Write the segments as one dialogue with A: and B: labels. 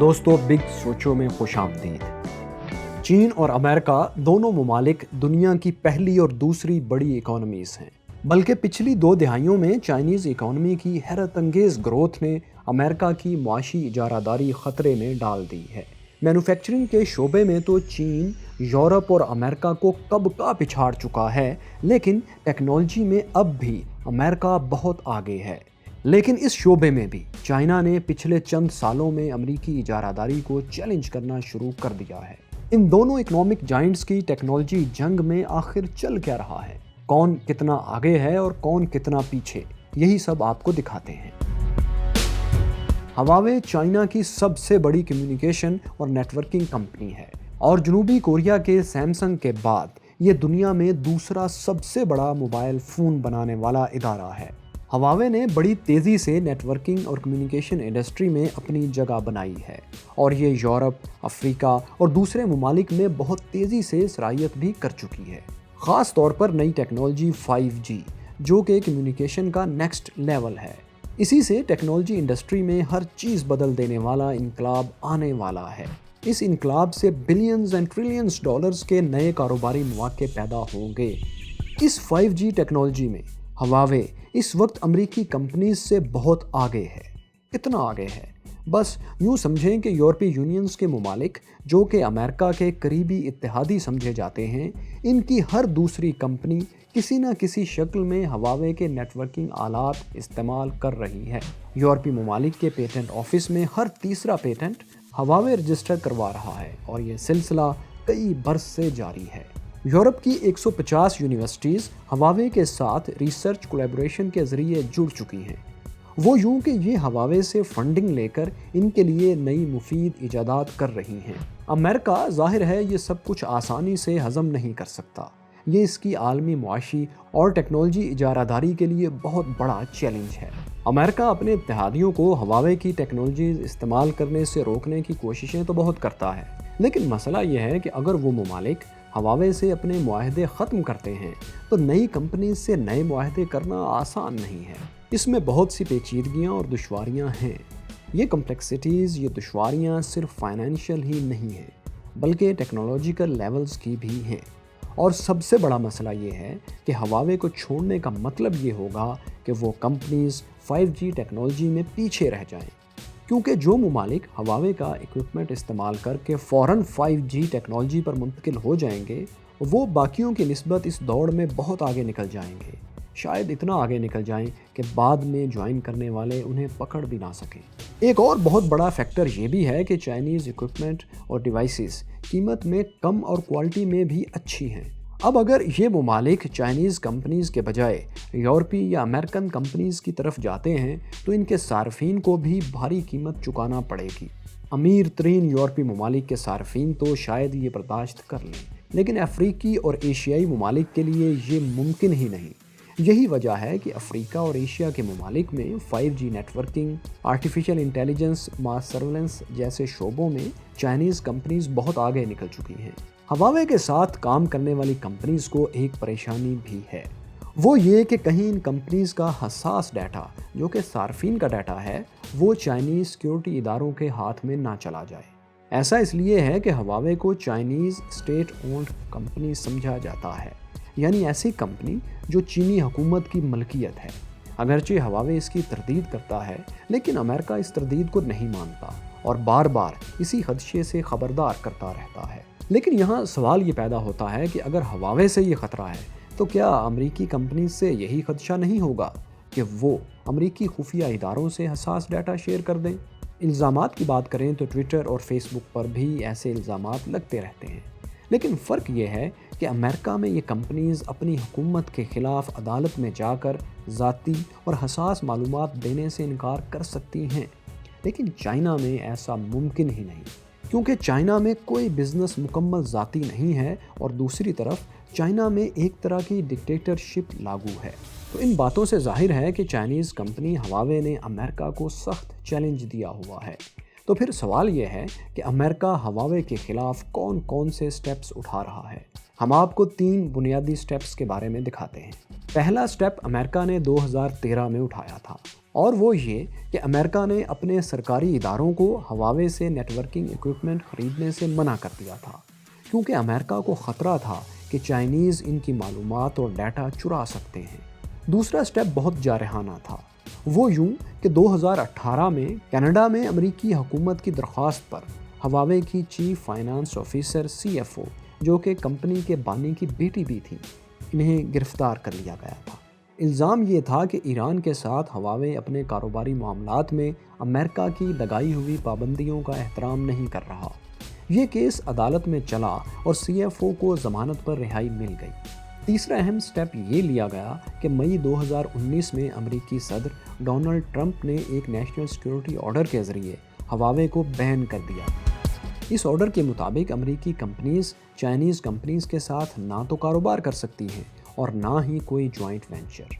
A: دوستو، بگ سوچوں میں خوش آمدید۔ چین اور امریکہ دونوں ممالک دنیا کی پہلی اور دوسری بڑی اکانومیز ہیں۔ بلکہ پچھلی دو دہائیوں میں چائنیز اکانومی کی حیرت انگیز گروتھ نے امریکہ کی معاشی اجارہ داری خطرے میں ڈال دی ہے۔ مینوفیکچرنگ کے شعبے میں تو چین، یورپ اور امریکہ کو کب کا پچھاڑ چکا ہے، لیکن ٹیکنالوجی میں اب بھی امریکہ بہت آگے ہے۔ لیکن اس شعبے میں بھی چائنا نے پچھلے چند سالوں میں امریکی اجارہ داری کو چیلنج کرنا شروع کر دیا ہے۔ ان دونوں اکنامک جائنٹس کی ٹیکنالوجی جنگ میں آخر چل کیا رہا ہے۔ کون کتنا آگے ہے اور کون کتنا پیچھے؟ یہی سب آپ کو دکھاتے ہیں۔ ہواوے چائنا کی سب سے بڑی کمیونیکیشن اور نیٹورکنگ کمپنی ہے۔ اور جنوبی کوریا کے سیمسنگ کے بعد یہ دنیا میں دوسرا سب سے بڑا موبائل فون بنانے والا ادارہ ہے۔ ہواوے نے بڑی تیزی سے نیٹورکنگ اور کمیونیکیشن انڈسٹری میں اپنی جگہ بنائی ہے اور یہ یورپ، افریقہ اور دوسرے ممالک میں بہت تیزی سے صلاحیت بھی کر چکی ہے۔ خاص طور پر نئی ٹیکنالوجی فائیو جی جو کہ کمیونیکیشن کا نیکسٹ لیول ہے۔ اسی سے ٹیکنالوجی انڈسٹری میں ہر چیز بدل دینے والا انقلاب آنے والا ہے۔ اس انقلاب سے بلینز اینڈ ٹریلینز ڈالرز کے نئے کاروباری مواقع پیدا ہوں گے۔ اس فائیو جی ٹیکنالوجی میں ہواوے اس وقت امریکی کمپنیز سے بہت آگے ہے۔ کتنا آگے ہے؟ بس یوں سمجھیں کہ یورپی یونینز کے ممالک، جو کہ امریکہ کے قریبی اتحادی سمجھے جاتے ہیں، ان کی ہر دوسری کمپنی کسی نہ کسی شکل میں ہواوے کے نیٹ ورکنگ آلات استعمال کر رہی ہے۔ یورپی ممالک کے پیٹنٹ آفس میں ہر تیسرا پیٹنٹ ہواوے رجسٹر کروا رہا ہے اور یہ سلسلہ کئی برس سے جاری ہے۔ یورپ کی ایک سو پچاس یونیورسٹیز ہواوے کے ساتھ ریسرچ کولیبوریشن کے ذریعے جڑ چکی ہیں۔ وہ یوں کہ یہ ہواوے سے فنڈنگ لے کر ان کے لیے نئی مفید ایجادات کر رہی ہیں۔ امریکہ ظاہر ہے یہ سب کچھ آسانی سے ہضم نہیں کر سکتا۔ یہ اس کی عالمی معاشی اور ٹیکنالوجی اجارہ داری کے لیے بہت بڑا چیلنج ہے۔ امریکہ اپنے اتحادیوں کو ہواوے کی ٹیکنالوجیز استعمال کرنے سے روکنے کی کوششیں تو بہت کرتا ہے، لیکن مسئلہ یہ ہے کہ اگر وہ ممالک ہواوے سے اپنے معاہدے ختم کرتے ہیں، تو نئی کمپنیز سے نئے معاہدے کرنا آسان نہیں ہے۔ اس میں بہت سی پیچیدگیاں اور دشواریاں ہیں۔ یہ کمپلیکسٹیز، یہ دشواریاں صرف فائنینشیل ہی نہیں ہیں، بلکہ ٹیکنالوجیکل لیولز کی بھی ہیں۔ اور سب سے بڑا مسئلہ یہ ہے کہ ہواوے کو چھوڑنے کا مطلب یہ ہوگا کہ وہ کمپنیز 5G جی ٹیکنالوجی میں پیچھے رہ جائیں۔ کیونکہ جو ممالک ہواوے کا اکوپمنٹ استعمال کر کے فوراً 5G ٹیکنالوجی پر منتقل ہو جائیں گے، وہ باقیوں کی نسبت اس دوڑ میں بہت آگے نکل جائیں گے۔ شاید اتنا آگے نکل جائیں کہ بعد میں جوائن کرنے والے انہیں پکڑ بھی نہ سکیں۔ ایک اور بہت بڑا فیکٹر یہ بھی ہے کہ چائنیز اکوپمنٹ اور ڈیوائسز قیمت میں کم اور کوالٹی میں بھی اچھی ہیں۔ اب اگر یہ ممالک چائنیز کمپنیز کے بجائے یورپی یا امریکن کمپنیز کی طرف جاتے ہیں، تو ان کے صارفین کو بھی بھاری قیمت چکانا پڑے گی۔ امیر ترین یورپی ممالک کے صارفین تو شاید یہ برداشت کر لیں، لیکن افریقی اور ایشیائی ممالک کے لیے یہ ممکن ہی نہیں۔ یہی وجہ ہے کہ افریقہ اور ایشیا کے ممالک میں five G networking artificial intelligence mass surveillance جیسے شعبوں میں چائنیز کمپنیز بہت آگے نکل چکی ہیں۔ ہواوے کے ساتھ کام کرنے والی کمپنیز کو ایک پریشانی بھی ہے۔ وہ یہ کہ کہیں ان کمپنیز کا حساس ڈیٹا جو کہ صارفین کا ڈیٹا ہے، وہ چائنیز سیکیورٹی اداروں کے ہاتھ میں نہ چلا جائے۔ ایسا اس لیے ہے کہ ہواوے کو چائنیز اسٹیٹ اونڈ کمپنی سمجھا جاتا ہے۔ یعنی ایسی کمپنی جو چینی حکومت کی ملکیت ہے۔ اگرچہ ہواوے اس کی تردید کرتا ہے، لیکن امریکہ اس تردید کو نہیں مانتا اور بار بار اسی خدشے سے خبردار کرتا رہتا ہے۔ لیکن یہاں سوال یہ پیدا ہوتا ہے کہ اگر ہواوے سے یہ خطرہ ہے، تو کیا امریکی کمپنی سے یہی خدشہ نہیں ہوگا کہ وہ امریکی خفیہ اداروں سے حساس ڈیٹا شیئر کر دیں؟ الزامات کی بات کریں تو ٹویٹر اور فیس بک پر بھی ایسے الزامات لگتے رہتے ہیں۔ لیکن فرق یہ ہے کہ امریکہ میں یہ کمپنیز اپنی حکومت کے خلاف عدالت میں جا کر ذاتی اور حساس معلومات دینے سے انکار کر سکتی ہیں۔ لیکن چائنا میں ایسا ممکن ہی نہیں۔ کیونکہ چائنا میں کوئی بزنس مکمل ذاتی نہیں ہے اور دوسری طرف چائنا میں ایک طرح کی ڈکٹیٹرشپ لاگو ہے۔ تو ان باتوں سے ظاہر ہے کہ چائنیز کمپنی ہواوے نے امریکہ کو سخت چیلنج دیا ہوا ہے۔ تو پھر سوال یہ ہے کہ امریکہ ہواوے کے خلاف کون کون سے سٹیپس اٹھا رہا ہے؟ ہم آپ کو تین بنیادی سٹیپس کے بارے میں دکھاتے ہیں۔ پہلا سٹیپ امریکہ نے دو ہزار تیرہ میں اٹھایا تھا، اور وہ یہ کہ امریکہ نے اپنے سرکاری اداروں کو ہواوے سے نیٹ ورکنگ اکوپمنٹ خریدنے سے منع کر دیا تھا۔ کیونکہ امریکہ کو خطرہ تھا کہ چائنیز ان کی معلومات اور ڈیٹا چرا سکتے ہیں۔ دوسرا سٹیپ بہت جارحانہ تھا۔ وہ یوں کہ دو ہزار اٹھارہ میں کینیڈا میں امریکی حکومت کی درخواست پر ہواوے کی chief finance officer C F O, جو کہ کمپنی کے بانی کی بیٹی بھی تھی، انہیں گرفتار کر لیا گیا تھا۔ الزام یہ تھا کہ ایران کے ساتھ ہواوے اپنے کاروباری معاملات میں امریکہ کی لگائی ہوئی پابندیوں کا احترام نہیں کر رہا۔ یہ کیس عدالت میں چلا اور سی ایف او کو ضمانت پر رہائی مل گئی۔ تیسرا اہم سٹیپ یہ لیا گیا کہ مئی دو ہزار انیس میں امریکی صدر ڈونلڈ ٹرمپ نے ایک نیشنل سیکیورٹی آرڈر کے ذریعے ہواوے کو بین کر دیا۔ اس آرڈر کے مطابق امریکی کمپنیز چائنیز کمپنیز کے ساتھ نہ تو کاروبار کر سکتی ہیں اور نہ ہی کوئی جوائنٹ وینچر۔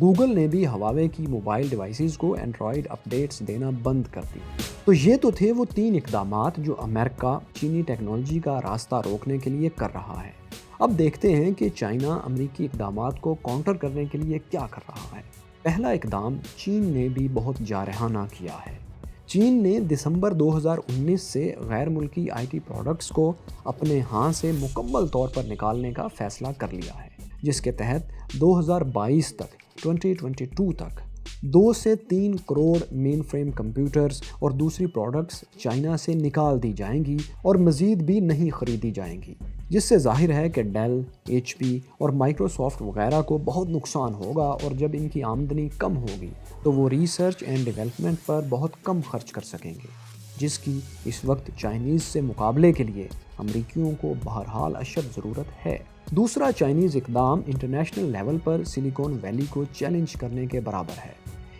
A: گوگل نے بھی ہواوے کی موبائل ڈیوائسز کو اینڈرائڈ اپڈیٹس دینا بند کر دی۔ تو یہ تو تھے وہ تین اقدامات جو امریکہ چینی ٹیکنالوجی کا راستہ روکنے کے لیے کر رہا ہے۔ اب دیکھتے ہیں کہ چائنا امریکی اقدامات کو کاؤنٹر کرنے کے لیے کیا کر رہا ہے۔ پہلا اقدام چین نے بھی بہت جارحانہ کیا ہے۔ چین نے دسمبر دو ہزار انیس سے غیر ملکی آئی ٹی پروڈکٹس کو اپنے ہاں سے مکمل طور پر نکالنے کا فیصلہ کر لیا ہے، جس کے تحت دو ہزار بائیس تک ٹوینٹی ٹوینٹی ٹو تک دو سے تین کروڑ مین فریم کمپیوٹرز اور دوسری پروڈکٹس چائنا سے نکال دی جائیں گی اور مزید بھی نہیں خریدی جائیں گی، جس سے ظاہر ہے کہ ڈیل ایچ پی اور مائکروسافٹ وغیرہ کو بہت نقصان ہوگا اور جب ان کی آمدنی کم ہوگی تو وہ ریسرچ اینڈ ڈیولپمنٹ پر بہت کم خرچ کر سکیں گے۔ جس کی اس وقت چائنیز سے مقابلے کے لیے امریکیوں کو بہرحال اشد ضرورت ہے۔ دوسرا چائنیز اقدام انٹرنیشنل لیول پر سلیکون ویلی کو چیلنج کرنے کے برابر ہے۔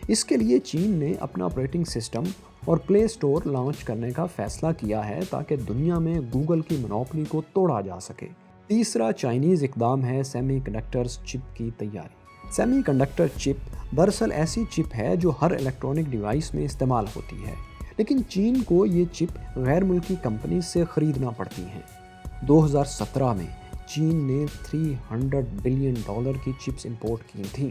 A: اس کے لیے چین نے اپنا آپریٹنگ سسٹم اور پلے سٹور لانچ کرنے کا فیصلہ کیا ہے تاکہ دنیا میں گوگل کی منوپلی کو توڑا جا سکے۔ تیسرا چائنیز اقدام ہے سیمی کنڈکٹرز چپ کی تیاری۔ سیمی کنڈکٹر چپ دراصل ایسی چپ ہے جو ہر الیکٹرانک ڈیوائس میں استعمال ہوتی ہے۔ لیکن چین کو یہ چپ غیر ملکی کمپنی سے خریدنا پڑتی ہیں۔ دو ہزار سترہ میں چین نے 300 بلین ڈالر کی چپس امپورٹ کی تھیں۔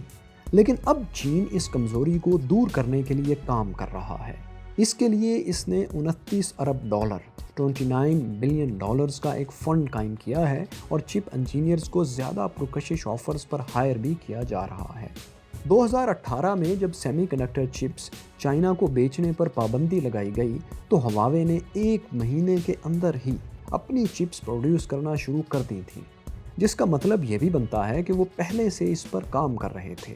A: لیکن اب چین اس کمزوری کو دور کرنے کے لیے کام کر رہا ہے۔ اس کے لیے اس نے انتیس ارب dollar, twenty nine billion dollars کا ایک فنڈ قائم کیا ہے اور چپ انجینئرز کو زیادہ پرکشش آفرز پر ہائر بھی کیا جا رہا ہے۔ دو ہزار اٹھارہ میں جب سیمی کنڈکٹر چپس چائنا کو بیچنے پر پابندی لگائی گئی تو ہواوے نے ایک مہینے کے اندر ہی اپنی چپس پروڈیوس کرنا شروع کر دی تھی جس کا مطلب یہ بھی بنتا ہے کہ وہ پہلے سے اس پر کام کر رہے تھے۔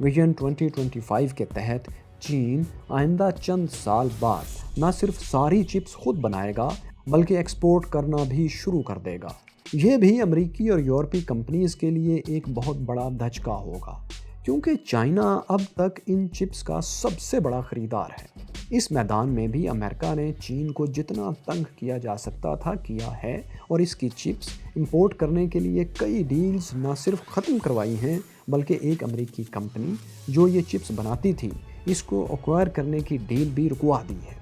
A: ویژن 2025 کے تحت چین آئندہ چند سال بعد نہ صرف ساری چپس خود بنائے گا، بلکہ ایکسپورٹ کرنا بھی شروع کر دے گا۔ یہ بھی امریکی اور یورپی کمپنیز کے لیے ایک بہت بڑا دھچکا ہوگا۔ کیونکہ چائنا اب تک ان چپس کا سب سے بڑا خریدار ہے۔ اس میدان میں بھی امریکہ نے چین کو جتنا تنگ کیا جا سکتا تھا کیا ہے اور اس کی چپس امپورٹ کرنے کے لیے کئی ڈیلز نہ صرف ختم کروائی ہیں بلکہ ایک امریکی کمپنی جو یہ چپس بناتی تھی، اس کو اکوائر کرنے کی ڈیل بھی رکوا دی ہے۔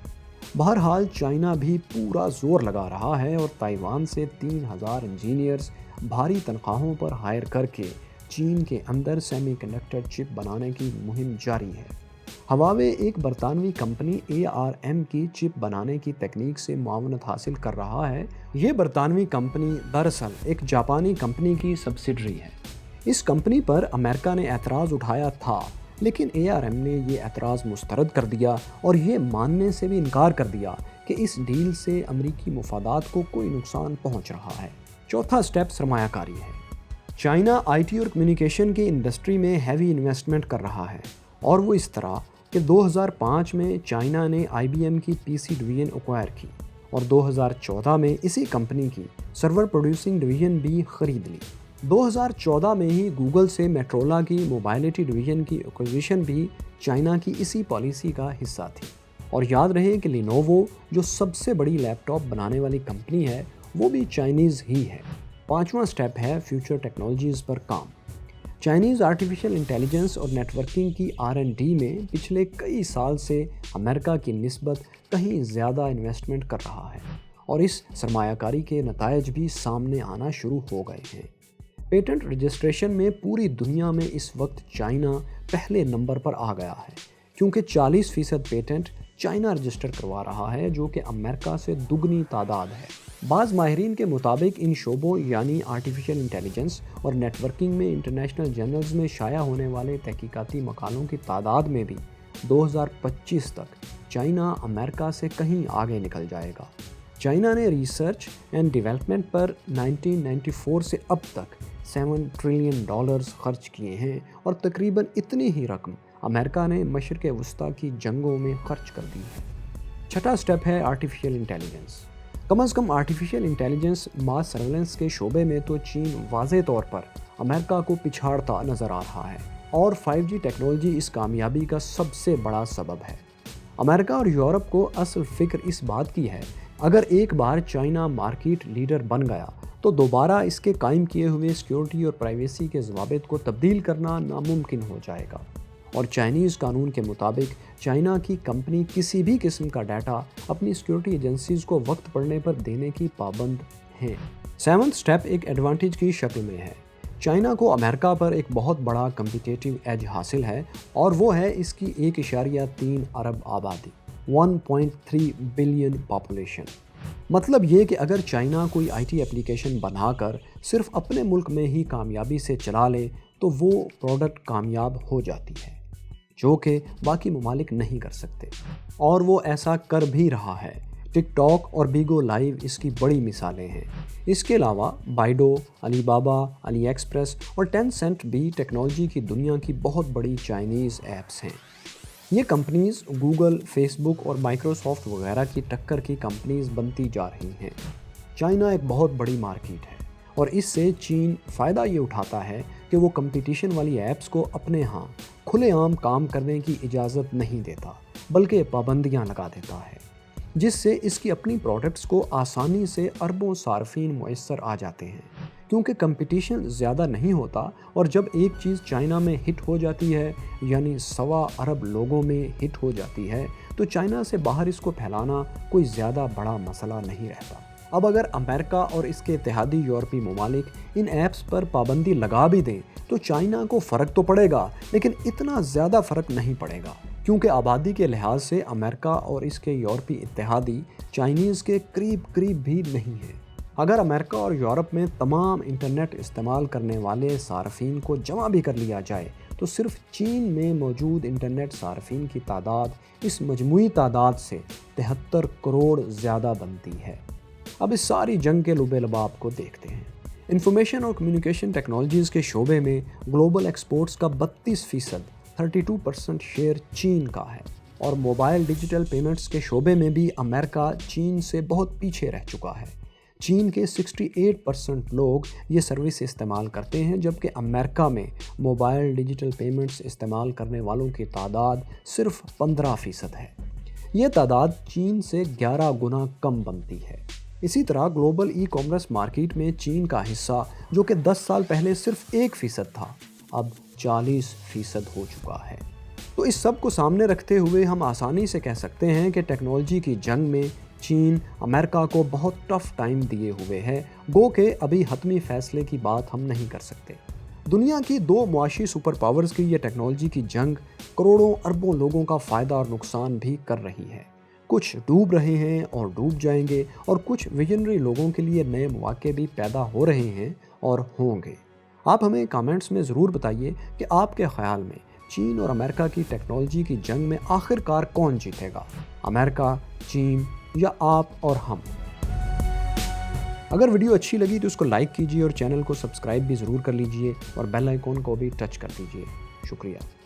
A: بہرحال چائنا بھی پورا زور لگا رہا ہے اور تائیوان سے تین ہزار انجینئرز بھاری تنخواہوں پر ہائر کر کے چین کے اندر سیمی کنڈکٹر چپ بنانے کی مہم جاری ہے۔ ہواوے ایک برطانوی کمپنی اے آر ایم کی چپ بنانے کی تکنیک سے معاونت حاصل کر رہا ہے۔ یہ برطانوی کمپنی دراصل ایک جاپانی کمپنی کی سبسڈری ہے۔ اس کمپنی پر امریکہ نے اعتراض اٹھایا تھا، لیکن اے آر ایم نے یہ اعتراض مسترد کر دیا اور یہ ماننے سے بھی انکار کر دیا کہ اس ڈیل سے امریکی مفادات کو کوئی نقصان پہنچ رہا ہے۔ چوتھا سٹیپ سرمایہ کاری ہے۔ چائنا آئی ٹی اور کمیونیکیشن کی انڈسٹری میں ہیوی انویسٹمنٹ کر رہا ہے اور وہ اس طرح کہ دو ہزار پانچ میں چائنا نے آئی بی ایم کی پی سی ڈویژن اکوائر کی اور دو ہزار چودہ میں اسی کمپنی کی سرور پروڈیوسنگ ڈویژن بھی خرید لی۔ دو ہزار چودہ میں ہی گوگل سے میٹرولا کی موبائلٹی ڈویژن کی ایکوزیشن بھی چائنا کی اسی پالیسی کا حصہ تھی۔ اور یاد رہے کہ لینووو جو سب سے بڑی لیپ ٹاپ بنانے والی کمپنی ہے وہ بھی چائنیز ہی ہے۔ پانچواں سٹیپ ہے فیوچر ٹیکنالوجیز پر کام۔ چائنیز آرٹیفیشل انٹیلیجنس اور نیٹ ورکنگ کی آر این ڈی میں پچھلے کئی سال سے امریکہ کی نسبت کہیں زیادہ انویسٹمنٹ کر رہا ہے اور اس سرمایہ کاری کے نتائج بھی سامنے آنا شروع ہو گئے ہیں۔ پیٹنٹ رجسٹریشن میں پوری دنیا میں اس وقت چائنا پہلے نمبر پر آ گیا ہے، کیونکہ چالیس فیصد پیٹنٹ چائنا رجسٹر کروا رہا ہے جو کہ امریکہ سے دگنی تعداد ہے۔ بعض ماہرین کے مطابق ان شعبوں یعنی آرٹیفیشل انٹیلیجنس اور نیٹ ورکنگ میں انٹرنیشنل جرنلز میں شائع ہونے والے تحقیقاتی مقالوں کی تعداد میں بھی دو ہزار پچیس تک چائنا امریکہ سے کہیں آگے نکل جائے گا۔ چائنا نے ریسرچ اینڈ ڈیولپمنٹ پر نائنٹین نائنٹی فور سے اب تک سیون ٹریلین ڈالرز خرچ کیے ہیں اور تقریباً اتنی ہی رقم امریکہ نے مشرق وسطیٰ کی جنگوں میں خرچ کر دی۔ ہے چھٹا سٹیپ ہے آرٹیفیشیل انٹیلیجنس کم از کم آرٹیفیشیل انٹیلیجنس ماس سرویلنس کے شعبے میں تو چین واضح طور پر امریکہ کو پچھاڑتا نظر آ رہا ہے اور فائیو جی ٹیکنالوجی اس کامیابی کا سب سے بڑا سبب ہے۔ امریکہ اور یورپ کو اصل فکر اس بات کی ہے، اگر ایک بار چائنا مارکیٹ لیڈر بن گیا تو دوبارہ اس کے قائم کیے ہوئے سیکیورٹی اور پرائیویسی کے ضوابط کو تبدیل کرنا ناممکن ہو جائے گا۔ اور چائنیز قانون کے مطابق چائنا کی کمپنی کسی بھی قسم کا ڈیٹا اپنی سیکیورٹی ایجنسیز کو وقت پڑنے پر دینے کی پابند ہیں۔ سیونتھ سٹیپ ایک ایڈوانٹیج کی شکل میں ہے۔ چائنا کو امریکہ پر ایک بہت بڑا کمپیٹیٹیو ایج حاصل ہے اور وہ ہے اس کی ایک اشاریہ تین ارب آبادی one point three billion population مطلب یہ کہ اگر چائنا کوئی آئی ٹی اپلیکیشن بنا کر صرف اپنے ملک میں ہی کامیابی سے چلا لے تو وہ پروڈکٹ کامیاب ہو جاتی ہے۔ جو کہ باقی ممالک نہیں کر سکتے۔ اور وہ ایسا کر بھی رہا ہے۔ ٹک ٹاک اور بیگو لائیو اس کی بڑی مثالیں ہیں۔ اس کے علاوہ Baidu, Alibaba, AliExpress اور ٹین سینٹ بھی ٹیکنالوجی کی دنیا کی بہت بڑی چائنیز ایپس ہیں۔ یہ کمپنیز گوگل فیس بک اور مائکروسافٹ وغیرہ کی ٹکر کی کمپنیز بنتی جا رہی ہیں۔ چائنا ایک بہت بڑی مارکیٹ ہے اور اس سے چین فائدہ یہ اٹھاتا ہے کہ وہ کمپٹیشن والی ایپس کو اپنے ہاں کھلے عام کام کرنے کی اجازت نہیں دیتا، بلکہ پابندیاں لگا دیتا ہے، جس سے اس کی اپنی پروڈکٹس کو آسانی سے اربوں صارفین میسر آ جاتے ہیں۔ کیونکہ کمپٹیشن زیادہ نہیں ہوتا اور جب ایک چیز چائنا میں ہٹ ہو جاتی ہے یعنی سوا ارب لوگوں میں ہٹ ہو جاتی ہے، تو چائنا سے باہر اس کو پھیلانا کوئی زیادہ بڑا مسئلہ نہیں رہتا۔ اب اگر امریکہ اور اس کے اتحادی یورپی ممالک ان ایپس پر پابندی لگا بھی دیں تو چائنا کو فرق تو پڑے گا، لیکن اتنا زیادہ فرق نہیں پڑے گا۔ کیونکہ آبادی کے لحاظ سے امریکہ اور اس کے یورپی اتحادی چائنیز کے قریب قریب بھی نہیں ہیں۔ اگر امریکہ اور یورپ میں تمام انٹرنیٹ استعمال کرنے والے صارفین کو جمع بھی کر لیا جائے، تو صرف چین میں موجود انٹرنیٹ صارفین کی تعداد اس مجموعی تعداد سے تہتر کروڑ زیادہ بنتی ہے۔ اب اس ساری جنگ کے لبے لباب کو دیکھتے ہیں۔ انفارمیشن اور کمیونیکیشن ٹیکنالوجیز کے شعبے میں گلوبل ایکسپورٹس کا بتیس فیصد تھرٹی ٹو پرسنٹ شیئر چین کا ہے۔ اور موبائل ڈیجیٹل پیمنٹس کے شعبے میں بھی امریکہ چین سے بہت پیچھے رہ چکا ہے۔ چین کے سکسٹی ایٹ پرسنٹ لوگ یہ سروس استعمال کرتے ہیں، جبکہ امریکہ میں موبائل ڈیجیٹل پیمنٹس استعمال کرنے والوں کی تعداد صرف پندرہ فیصد ہے۔ یہ تعداد چین سے گیارہ گنا کم بنتی ہے۔ اسی طرح گلوبل ای کامرس مارکیٹ میں چین کا حصہ جو کہ دس سال پہلے صرف ایک فیصد تھا، اب چالیس فیصد ہو چکا ہے۔ تو اس سب کو سامنے رکھتے ہوئے ہم آسانی سے کہہ سکتے ہیں کہ ٹیکنالوجی کی جنگ میں چین امریکہ کو بہت ٹف ٹائم دیے ہوئے ہے۔ گو کہ ابھی حتمی فیصلے کی بات ہم نہیں کر سکتے۔ دنیا کی دو معاشی سپر پاورز کی یہ ٹیکنالوجی کی جنگ کروڑوں اربوں لوگوں کا فائدہ اور نقصان بھی کر رہی ہے۔ کچھ ڈوب رہے ہیں اور ڈوب جائیں گے اور کچھ ویژنری لوگوں کے لیے نئے مواقع بھی پیدا ہو رہے ہیں اور ہوں گے۔ آپ ہمیں کامنٹس میں ضرور بتائیے کہ آپ کے خیال میں چین اور امریکہ کی ٹیکنالوجی کی جنگ میں آخر کار کون جیتے گا؟ امریکہ، چین یا آپ اور ہم؟ اگر ویڈیو اچھی لگی تو اس کو لائک کیجیے اور چینل کو سبسکرائب بھی ضرور کر لیجیے اور بیل آئیکن کو بھی ٹچ کر دیجیے۔ شکریہ۔